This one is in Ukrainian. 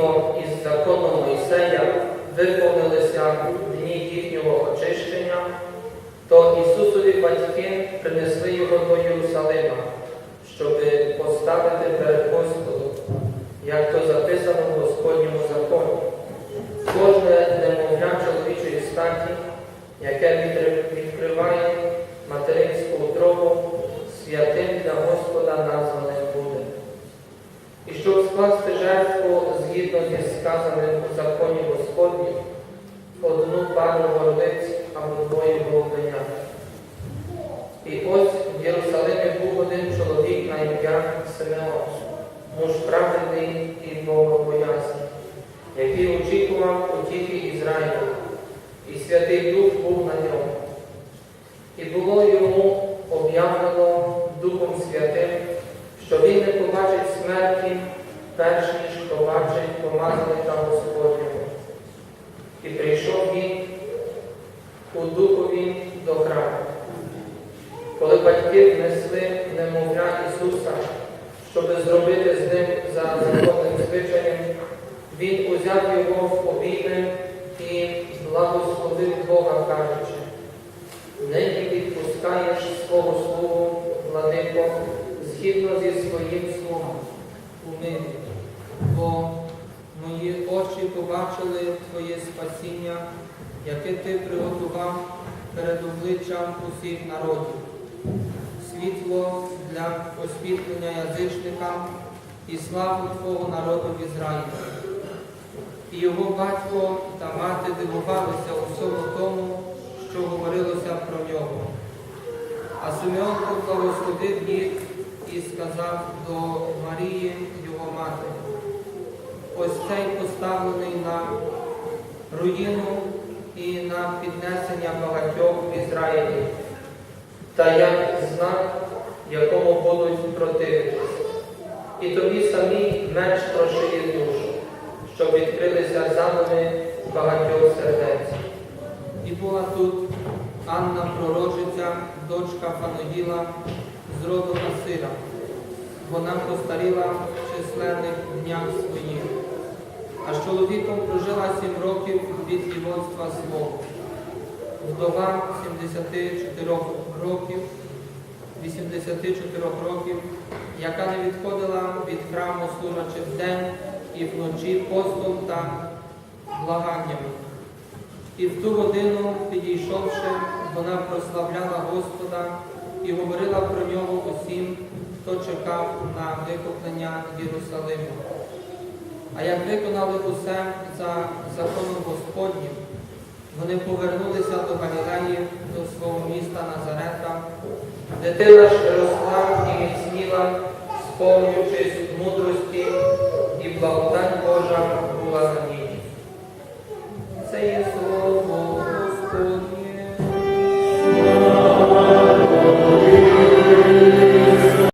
згідно із законом Мойсея виповнилися дні їхнього очищення, то Ісусові батьки принесли його до Єрусалима, щоб поставити перед Господом, як то записано в Господньому законі. Кожне немовля чоловічої статі, яке відкриває сказаним у законі Господнім, одну пару горлиць або двоє голубенят. І ось в Єрусалимі був один чоловік на ім'я Симеон, муж праведний і богобоязний, який очікував утіхи Ізраїлю, і Святий Дух був на ньому. І прийшов він у духові до храму. Коли батьки внесли немовля Ісуса, щоб зробити з ним за законним звичаєм, він узяв його в обійми і благословив Бога, кажучи, нині відпускаєш свого слугу, владико, згідно зі своїм словом у бо очі побачили Твоє спасіння, яке Ти приготував перед обличчям усіх народів, світло для освітлення язичникам і славу Твого народу в Ізраїлі. І його батько та мати дивувалися усьому тому, що говорилося про нього. А Симеон поблагословив їх і сказав до Марії, його матері, ось цей поставлений на руїну і на піднесення багатьох в Ізраїлі, та як знак, якому будуть противитись. І тобі самі менш прошиє душу, щоб відкрилися задуми багатьох сердець. І була тут Анна Пророчиця, дочка Фануїла з роду Асира. Вона постаріла в численних днях своїх, а з чоловіком прожила сім років від дівоцтва свого. Вдова 74 років, 84 років, яка не відходила від храму служачи вдень і вночі постом та благаннями. І в ту годину, підійшовши, вона прославляла Господа і говорила про нього усім, хто чекав на викуплення Єрусалиму. А як виконали усе за законом Господнім, вони повернулися до Галілеї, до свого міста Назарета, де дитина ж росла і міцніла, сповнюючись мудрості, і благодать Божа була на ній. Це ісус.